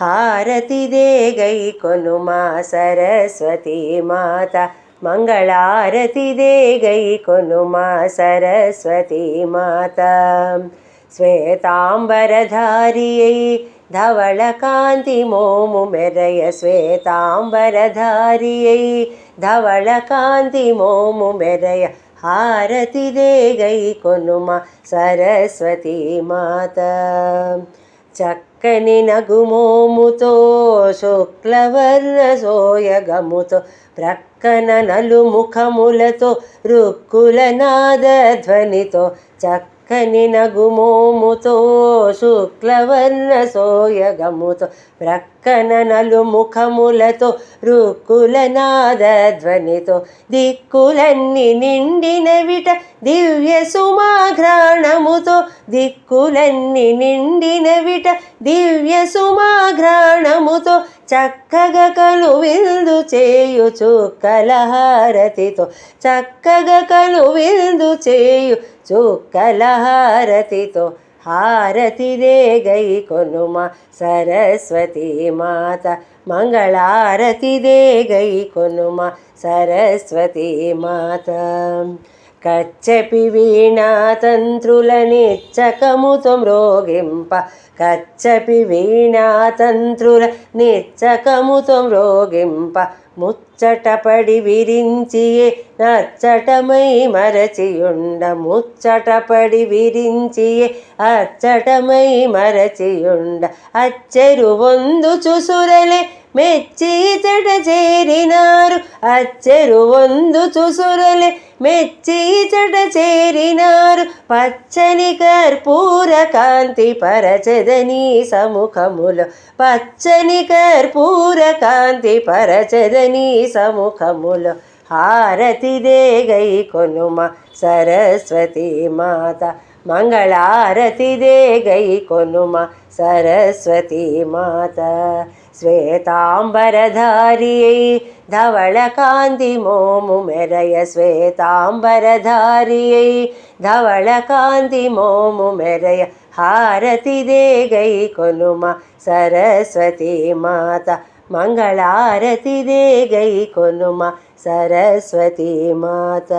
హారతిదే గై కొనుమా సరస్వతి మాత. మంగళారతిదే గై కొనుమా సరస్వతి మాత. శ్వేతాంబరధారియై ధవళ కాంతి మోము మెరయ శ్వేతాంబరధారియై ధవళ కాంతి మోము మెరయ హారతిదే గై కొనుమ సరస్వతి మాత. చక్క చక్కని నగుమోముతో శుక్లవర్ణ సోయగముతో ప్రక్కన నలుముఖములతో రుక్కుల నాదధ్వనితో చక్కని నగుమోముతో శుక్లవర్ణ సోయగముతో ప్రక్కన నలుముఖములతో రుక్కుల నాదధ్వనితో దిక్కులన్నీ నిండిన విట దివ్య సుమాఘ్రాణముతో దిక్కులన్నీ నిండిన విట ది దివ్య సుమాఘ్రాణముతో చక్కగా కలు విందు చేయు చుక్కలహారతితో చక్కగా కలు విందు చేయు చుక్కలహారతితో హారతిదే గై కొనుమ సరస్వతి మాత. మంగళారతిదే గై కొనుమ సరస్వతి మాత. కచ్చపి వీణాతంత్రుల నిచ్చకముతో మ్రోగింప. కచ్చపి వీణాతంత్రుల నిచ్చకముతో మ్రోగింప. ముచ్చటపడి విరించియే నచ్చటమై మరచియుండ. ముచ్చటపడి విరించియే అచ్చటమై మరచియుండ. అచ్చెరు వందు చుసురలే మెచ్చి చెట చేరినారు అచ్చెరు వందు చుసురలే. మెచ్చి చెట చేరినారు పచ్చని కర్పూర కాంతి పరచదని సముఖములో. పచ్చని కర్పూర కాంతి పరచదని సముఖములో. హారతి దేగై కొనుమ సరస్వతి మాత. మంగళారతి దేగై కొనుమ సరస్వతి మాత. శ్వేతాంబరధారియై ధవళకాంతి మోము మెరయ శ్వేతాంబరధారియై ధవళకాంతి మోము మెరయ హారతి దేగై కొనుమ సరస్వతి మాత మంగళారతి దేగై కొనుమ సరస్వతి మాత